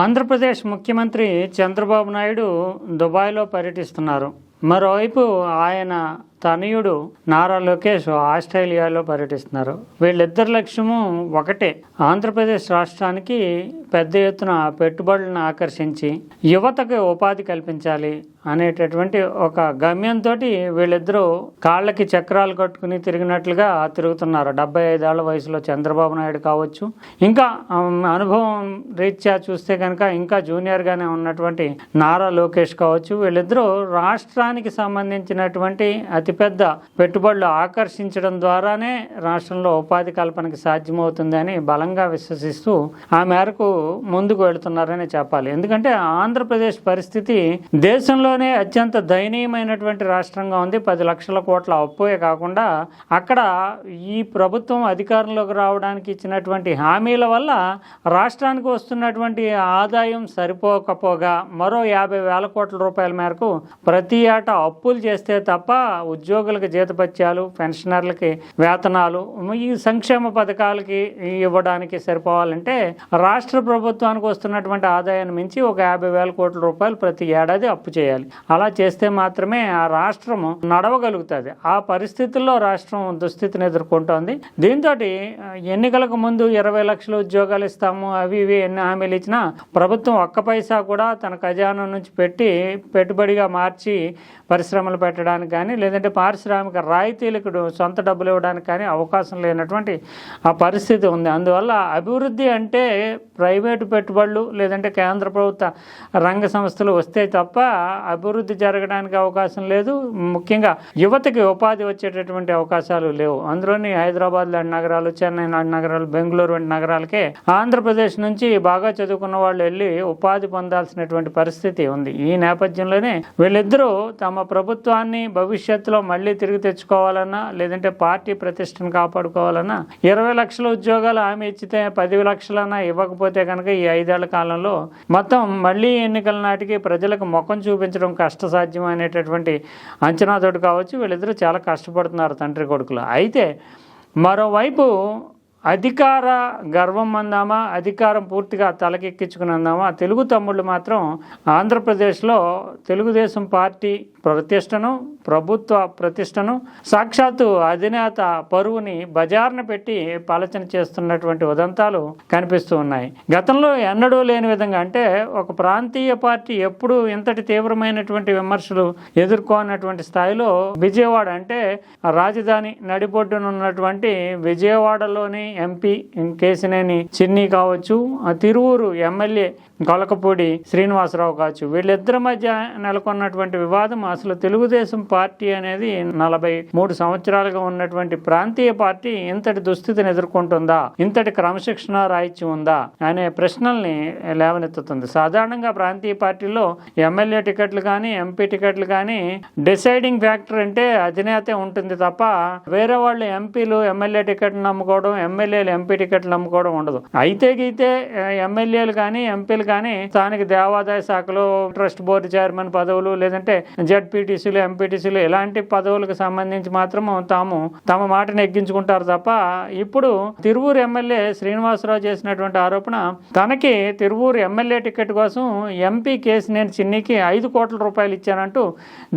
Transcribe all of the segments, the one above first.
ఆంధ్రప్రదేశ్ ముఖ్యమంత్రి చంద్రబాబు నాయుడు దుబాయ్లో పర్యటిస్తున్నారు. మరోవైపు ఆయన తనయుడు నారా లోకేష్ ఆస్ట్రేలియాలో పర్యటిస్తున్నారు. వీళ్ళిద్దరి లక్ష్యము ఒకటే. ఆంధ్రప్రదేశ్ రాష్ట్రానికి పెద్ద ఎత్తున పెట్టుబడులను ఆకర్షించి యువతకు ఉపాధి కల్పించాలి అనేటటువంటి ఒక గమ్యంతో వీళ్ళిద్దరూ కాళ్ళకి చక్రాలు కట్టుకుని తిరిగినట్లుగా తిరుగుతున్నారు. డెబ్బై ఐదేళ్ళ వయసులో చంద్రబాబు నాయుడు కావచ్చు. ఇంకా అనుభవం రీత్యా చూస్తే కనుక ఇంకా జూనియర్గానే ఉన్నటువంటి నారా లోకేష్ కావచ్చు. వీళ్ళిద్దరూ రాష్ట్రానికి సంబంధించినటువంటి అతి అతిపెద్ద పెట్టుబడులు ఆకర్షించడం ద్వారానే రాష్ట్రంలో ఉపాధి కల్పనకి సాధ్యమవుతుందని బలంగా విశ్వసిస్తూ ఆ మేరకు ముందుకు వెళుతున్నారని చెప్పాలి. ఎందుకంటే ఆంధ్రప్రదేశ్ పరిస్థితి దేశంలోనే అత్యంత దయనీయమైనటువంటి రాష్ట్రంగా ఉంది. పది లక్షల కోట్ల అప్పుయే కాకుండా అక్కడ ఈ ప్రభుత్వం అధికారంలోకి రావడానికి ఇచ్చినటువంటి హామీల వల్ల రాష్ట్రానికి వస్తున్నటువంటి ఆదాయం సరిపోకపోగా మరో యాభై వేల కోట్ల రూపాయల మేరకు ప్రతి ఏటా అప్పులు చేస్తే తప్ప ఉద్యోగులకు జీతపత్యాలు పెన్షనర్లకి వేతనాలు ఈ సంక్షేమ పథకాలకి ఇవ్వడానికి సరిపోవాలంటే రాష్ట్ర ప్రభుత్వానికి వస్తున్నటువంటి ఆదాయాన్ని మించి ఒక యాభై వేల కోట్ల రూపాయలు ప్రతి ఏడాది అప్పు చేయాలి. అలా చేస్తే మాత్రమే ఆ రాష్ట్రము నడవగలుగుతుంది. ఆ పరిస్థితుల్లో రాష్ట్రం దుస్థితిని ఎదుర్కొంటోంది. దీంతో ఎన్నికలకు ముందు ఇరవై లక్షల ఉద్యోగాలు ఇస్తాము అవి ఇవి ఎన్ని హామీలు ఇచ్చినా ప్రభుత్వం ఒక్క పైసా కూడా తన ఖజానా నుంచి పెట్టి పెట్టుబడిగా మార్చి పరిశ్రమలు పెట్టడానికి కానీ లేదంటే పారిశ్రామిక రాయితీలకు సొంత డబ్బులు ఇవ్వడానికి కానీ అవకాశం లేనటువంటి ఆ పరిస్థితి ఉంది. అందువల్ల అభివృద్ధి అంటే ప్రైవేటు పెట్టుబడులు లేదంటే కేంద్ర ప్రభుత్వ రంగ సంస్థలు వస్తే తప్ప అభివృద్ధి జరగడానికి అవకాశం లేదు. ముఖ్యంగా యువతకి ఉపాధి వచ్చేటటువంటి అవకాశాలు లేవు. అందులోని హైదరాబాద్ లాంటి నగరాలు చెన్నై లాంటి నగరాలు బెంగళూరు వంటి నగరాలకే ఆంధ్రప్రదేశ్ నుంచి బాగా చదువుకున్న వాళ్ళు వెళ్ళి ఉపాధి పొందాల్సినటువంటి పరిస్థితి ఉంది. ఈ నేపథ్యంలోనే వీళ్ళిద్దరూ తమ ప్రభుత్వాన్ని భవిష్యత్తులో మళ్ళీ తిరిగి తెచ్చుకోవాలన్నా లేదంటే పార్టీ ప్రతిష్టను కాపాడుకోవాలన్నా ఇరవై లక్షల ఉద్యోగాలు ఆమె ఇచ్చితే పది లక్షలన్నా ఇవ్వకపోతే కనుక ఈ ఐదేళ్ళ కాలంలో మొత్తం మళ్ళీ ఎన్నికల నాటికి ప్రజలకు ముఖం చూపించడం కష్టసాధ్యం అనేటటువంటి అంచనాతోటి కావచ్చు వీళ్ళిద్దరూ చాలా కష్టపడుతున్నారు తండ్రి కొడుకులు. అయితే మరోవైపు అధికార గర్వం అందామా అధికారం పూర్తిగా తలకెక్కించుకుని అందామా తెలుగు తమ్ముళ్ళు మాత్రం ఆంధ్రప్రదేశ్లో తెలుగుదేశం పార్టీ ప్రతిష్టను ప్రభుత్వ ప్రతిష్టను. సాక్షాత్తు అధినేత పరువుని బజార్న పెట్టి పలచన చేస్తున్నటువంటి ఉదంతాలు కనిపిస్తూ ఉన్నాయి. గతంలో ఎన్నడూ లేని విధంగా అంటే ఒక ప్రాంతీయ పార్టీ ఎప్పుడు ఇంతటి తీవ్రమైనటువంటి విమర్శలు ఎదుర్కోనటువంటి స్థాయిలో విజయవాడ అంటే రాజధాని నడిబొడ్డునున్నటువంటి విజయవాడలోని ఎంపీ కేసినేని చిన్ని కావచ్చు ఆ తిరువూరు ఎమ్మెల్యే కొలకపూడి శ్రీనివాసరావు కావచ్చు. వీళ్ళిద్దరి మధ్య నెలకొన్నటువంటి వివాదం అసలు తెలుగుదేశం పార్టీ అనేది నలభై మూడు సంవత్సరాలుగా ఉన్నటువంటి ప్రాంతీయ పార్టీ ఇంతటి దుస్థితిని ఎదుర్కొంటుందా? ఇంతటి క్రమశిక్షణ రాయిత్యం ఉందా? అనే ప్రశ్నల్ని లేవనెత్తుతుంది. సాధారణంగా ప్రాంతీయ పార్టీలో ఎమ్మెల్యే టికెట్లు కానీ ఎంపీ టికెట్లు కానీ డిసైడింగ్ ఫ్యాక్టర్ అంటే అధినేతే ఉంటుంది తప్ప వేరే వాళ్ళు ఎంపీలు ఎమ్మెల్యే టికెట్ నమ్ముకోవడం ఎమ్మెల్యేలు ఎంపీ టికెట్లు నమ్ముకోవడం ఉండదు. అయితే గీతే ఎమ్మెల్యేలు కానీ ఎంపీలు కానీ స్థానిక దేవాదాయ శాఖలో ట్రస్ట్ బోర్డు చైర్మన్ పదవులు లేదంటే జడ్పీటీసీలు ఆఫీసులు ఇలాంటి పదవులకు సంబంధించి మాత్రం తాము తమ మాటను ఎగ్గించుకుంటారు తప్ప ఇప్పుడు తిరువూరు ఎమ్మెల్యే శ్రీనివాసరావు చేసినటువంటి ఆరోపణ తనకి తిరువూరు ఎమ్మెల్యే టికెట్ కోసం ఎంపీ కేసినేని చిన్నికి ఐదు కోట్ల రూపాయలు ఇచ్చానంటూ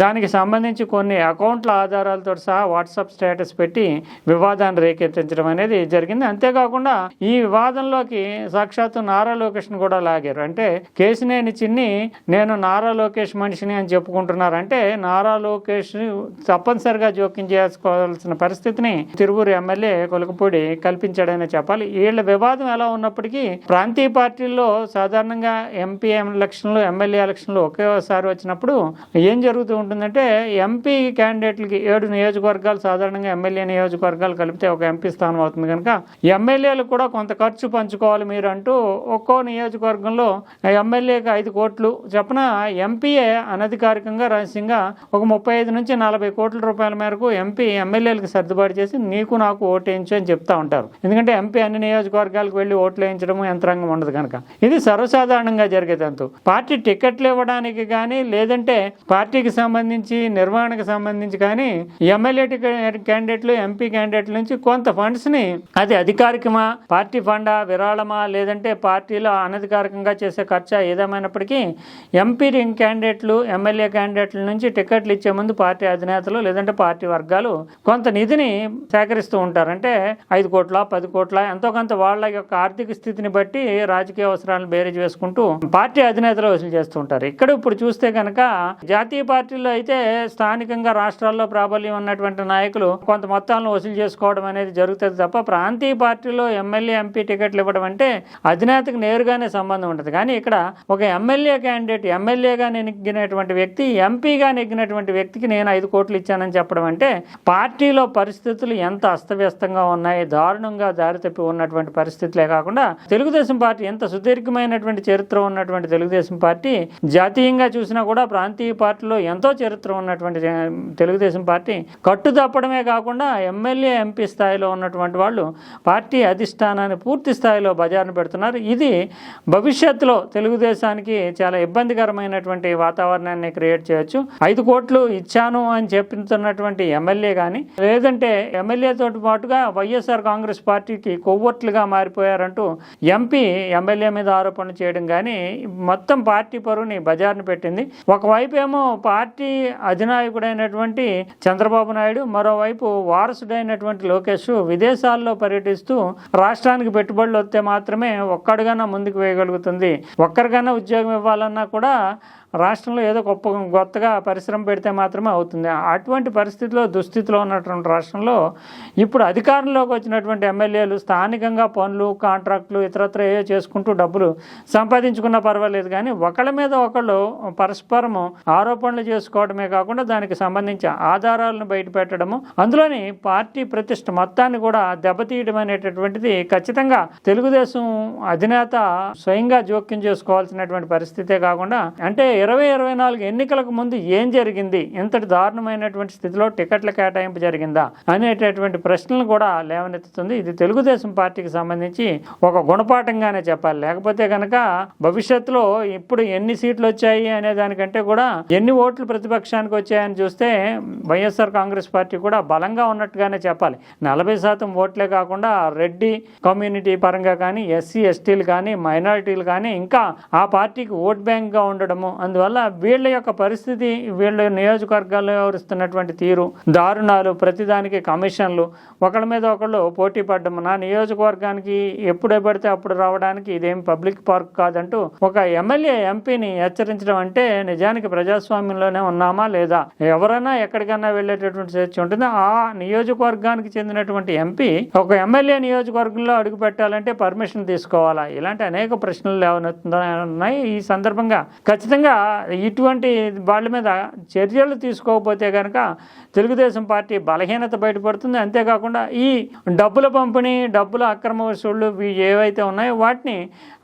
దానికి సంబంధించి కొన్ని అకౌంట్ల ఆధారాలతో సహా వాట్సాప్ స్టేటస్ పెట్టి వివాదాన్ని రేకెత్తించడం అనేది జరిగింది. అంతేకాకుండా ఈ వివాదంలోకి సాక్షాత్తు నారా లోకేష్ను కూడా లాగారు. అంటే కేసినేని చిన్ని నేను నారా లోకేష్ మనిషిని అని చెప్పుకుంటున్నారంటే నారా లోకేష్ తప్పనిసరిగా జోక్యం చేసుకోవాల్సిన పరిస్థితిని తిరువూరు ఎమ్మెల్యే కొలకపూడి కల్పించాడనే చెప్పాలి. వీళ్ళ వివాదం ఎలా ఉన్నప్పటికీ ప్రాంతీయ పార్టీల్లో సాధారణంగా ఎంపీ ఎలక్షన్లు ఎమ్మెల్యే ఎలక్షన్లు ఒకేసారి వచ్చినప్పుడు ఏం జరుగుతూ ఉంటుందంటే ఎంపీ క్యాండిడేట్లకి ఏడు నియోజకవర్గాలు సాధారణంగా ఎమ్మెల్యే నియోజకవర్గాలు కలిపితే ఒక ఎంపీ స్థానం అవుతుంది కనుక ఎమ్మెల్యేలు కూడా కొంత ఖర్చు పంచుకోవాలి మీరు అంటూ ఒక్కో నియోజకవర్గంలో ఎమ్మెల్యేకి ఐదు కోట్లు చెప్పన ఎంపీఏ అనధికారికంగా రహస్యంగా ఒక ముప్పై ఐదు నుంచి నలభై కోట్ల రూపాయల మేరకు ఎంపీ ఎమ్మెల్యేలకు సర్దుబాటు చేసి నీకు నాకు ఓటేయించు అని చెప్తా ఉంటారు. ఎందుకంటే ఎంపీ అన్ని నియోజకవర్గాలకు వెళ్ళి ఓట్లు వేయించడం యంత్రాంగం ఉండదు కనుక. ఇది సర్వసాధారణంగా జరిగేదంతు పార్టీ టికెట్లు ఇవ్వడానికి కానీ లేదంటే పార్టీకి సంబంధించి నిర్వహణకు సంబంధించి కానీ ఎమ్మెల్యే క్యాండిడేట్లు ఎంపీ క్యాండిడేట్ల నుంచి కొంత ఫండ్స్ని అది అధికారికమా పార్టీ ఫండా విరాళమా లేదంటే పార్టీలో అనధికారికంగా చేసే ఖర్చా ఏదేమైనప్పటికీ ఎంపీ క్యాండిడేట్లు ఎమ్మెల్యే క్యాండిడేట్ల నుంచి టికెట్లు ఇచ్చే ముందు పార్టీ అధినేతలు లేదంటే పార్టీ వర్గాలు కొంత నిధిని సేకరిస్తూ ఉంటారు. అంటే ఐదు కోట్ల పది కోట్ల ఎంతో కొంత వాళ్ళ యొక్క ఆర్థిక స్థితిని బట్టి రాజకీయ అవసరాలను బేరేజ్ వేసుకుంటూ పార్టీ అధినేతలు వసూలు చేస్తూ ఉంటారు. ఇక్కడ ఇప్పుడు చూస్తే కనుక జాతీయ పార్టీలో అయితే స్థానికంగా రాష్ట్రాల్లో ప్రాబల్యం ఉన్నటువంటి నాయకులు కొంత మొత్తాలను వసూలు చేసుకోవడం అనేది జరుగుతుంది తప్ప ప్రాంతీయ పార్టీలో ఎమ్మెల్యే ఎంపీ టికెట్లు ఇవ్వడం అంటే అధినేతకు నేరుగానే సంబంధం ఉంటుంది కానీ ఇక్కడ ఒక ఎమ్మెల్యే క్యాండిడేట్ ఎమ్మెల్యేగా నెగ్గినటువంటి వ్యక్తి ఎంపీగా నెగ్గినటువంటి వ్యక్తికి నేను ఐదు కోట్లు ఇచ్చానని చెప్పడం అంటే పార్టీలో పరిస్థితులు ఎంత అస్తవ్యస్తంగా ఉన్నాయి దారుణంగా దారితప్పి ఉన్నటువంటి పరిస్థితులే కాకుండా తెలుగుదేశం పార్టీ ఎంత సుదీర్ఘమైనటువంటి చరిత్ర ఉన్నటువంటి తెలుగుదేశం పార్టీ జాతీయంగా చూసినా కూడా ప్రాంతీయ పార్టీలో ఎంతో చరిత్ర ఉన్నటువంటి తెలుగుదేశం పార్టీ కట్టు తప్పడమే కాకుండా ఎమ్మెల్యే ఎంపీ స్థాయిలో ఉన్నటువంటి వాళ్ళు పార్టీ అధిష్టానాన్ని పూర్తి స్థాయిలో బజారును పెడుతున్నారు. ఇది భవిష్యత్తులో తెలుగుదేశానికి చాలా ఇబ్బందికరమైనటువంటి వాతావరణాన్ని క్రియేట్ చేయొచ్చు. ఐదు కోట్లు ఇచ్చాను అని చెప్తున్నటువంటి ఎమ్మెల్యే కానీ లేదంటే ఎమ్మెల్యేతో పాటుగా వైఎస్ఆర్ కాంగ్రెస్ పార్టీకి కొవ్వొట్లుగా మారిపోయారంటూ ఎంపీ ఎమ్మెల్యే మీద ఆరోపణ చేయడం కానీ మొత్తం పార్టీ పరువుని బజార్ను పెట్టింది. ఒకవైపు ఏమో పార్టీ అధినాయకుడైనటువంటి చంద్రబాబు నాయుడు మరోవైపు వారసుడైనటువంటి లోకేష్ విదేశాల్లో పర్యటిస్తూ రాష్ట్రానికి పెట్టుబడులు వస్తే మాత్రమే ఒక్కడిగానే ముందుకు వేయగలుగుతుంది. ఒక్కరికైనా ఉద్యోగం ఇవ్వాలన్నా కూడా రాష్ట్రంలో ఏదో గొప్ప కొత్తగా పరిశ్రమ పెడితే మాత్రమే అవుతుంది. అటువంటి పరిస్థితిలో దుస్థితిలో ఉన్నటువంటి రాష్ట్రంలో ఇప్పుడు అధికారంలోకి వచ్చినటువంటి ఎమ్మెల్యేలు స్థానికంగా పనులు కాంట్రాక్టులు ఇతరత్ర ఏవో చేసుకుంటూ డబ్బులు సంపాదించుకున్నా పర్వాలేదు కానీ ఒకళ్ళ మీద ఒకళ్ళు పరస్పరము ఆరోపణలు చేసుకోవడమే కాకుండా దానికి సంబంధించి ఆధారాలను బయటపెట్టడము అందులోని పార్టీ ప్రతిష్ట మొత్తాన్ని కూడా దెబ్బతీయడం అనేటటువంటిది ఖచ్చితంగా తెలుగుదేశం అధినేత స్వయంగా జోక్యం చేసుకోవాల్సినటువంటి పరిస్థితే కాకుండా అంటే ఇరవై ఇరవై నాలుగు ఎన్నికలకు ముందు ఏం జరిగింది? ఇంతటి దారుణమైనటువంటి స్థితిలో టికెట్ల కేటాయింపు జరిగిందా? అనేటటువంటి ప్రశ్నలు కూడా లేవనెత్తుతుంది. ఇది తెలుగుదేశం పార్టీకి సంబంధించి ఒక గుణపాఠంగానే చెప్పాలి. లేకపోతే కనుక భవిష్యత్తులో ఇప్పుడు ఎన్ని సీట్లు వచ్చాయి అనే దానికంటే కూడా ఎన్ని ఓట్లు ప్రతిపక్షానికి వచ్చాయని చూస్తే వైఎస్ఆర్ కాంగ్రెస్ పార్టీ కూడా బలంగా ఉన్నట్టుగానే చెప్పాలి. నలభై శాతం ఓట్లే కాకుండా రెడ్డి కమ్యూనిటీ పరంగా కానీ ఎస్సీ ఎస్టీలు కానీ మైనారిటీలు కానీ ఇంకా ఆ పార్టీకి ఓట్ బ్యాంక్గా ఉండడము అందువల్ల వీళ్ళ యొక్క పరిస్థితి వీళ్ళ నియోజకవర్గాల్లో వ్యవహరిస్తున్నటువంటి తీరు దారుణాలు ప్రతిదానికి కమిషన్లు ఒకళ్ళ మీద ఒకళ్ళు పోటీ పడ్డం. నా నియోజకవర్గానికి ఎప్పుడే పడితే అప్పుడు రావడానికి ఇదేం పబ్లిక్ పార్క్ కాదంటూ ఒక ఎమ్మెల్యే ఎంపీని హెచ్చరించడం అంటే నిజానికి ప్రజాస్వామ్యంలోనే ఉన్నామా లేదా? ఎవరైనా ఎక్కడికైనా వెళ్ళేటటువంటి స్వేచ్ఛ ఉంటుంది? ఆ నియోజకవర్గానికి చెందినటువంటి ఎంపీ ఒక ఎమ్మెల్యే నియోజకవర్గంలో అడుగు పెట్టాలంటే పర్మిషన్ తీసుకోవాలా? ఇలాంటి అనేక ప్రశ్నలు లేవనెత్తున్నాయి. ఈ సందర్భంగా ఖచ్చితంగా ఇటువంటి వాళ్ళ మీద చర్యలు తీసుకోకపోతే కనుక తెలుగుదేశం పార్టీ బలహీనత బయటపడుతుంది. అంతేకాకుండా ఈ డబ్బుల పంపిణీ డబ్బుల అక్రమ వసూళ్ళు ఇవి ఏవైతే ఉన్నాయో వాటిని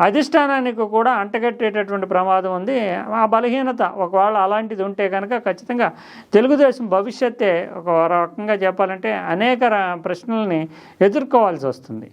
అధిష్టానానికి కూడా అంటగట్టేటటువంటి ప్రమాదం ఉంది. ఆ బలహీనత ఒకవేళ అలాంటిది ఉంటే కనుక ఖచ్చితంగా తెలుగుదేశం భవిష్యత్తే ఒక రకంగా చెప్పాలంటే అనేక ప్రశ్నల్ని ఎదుర్కోవాల్సి వస్తుంది.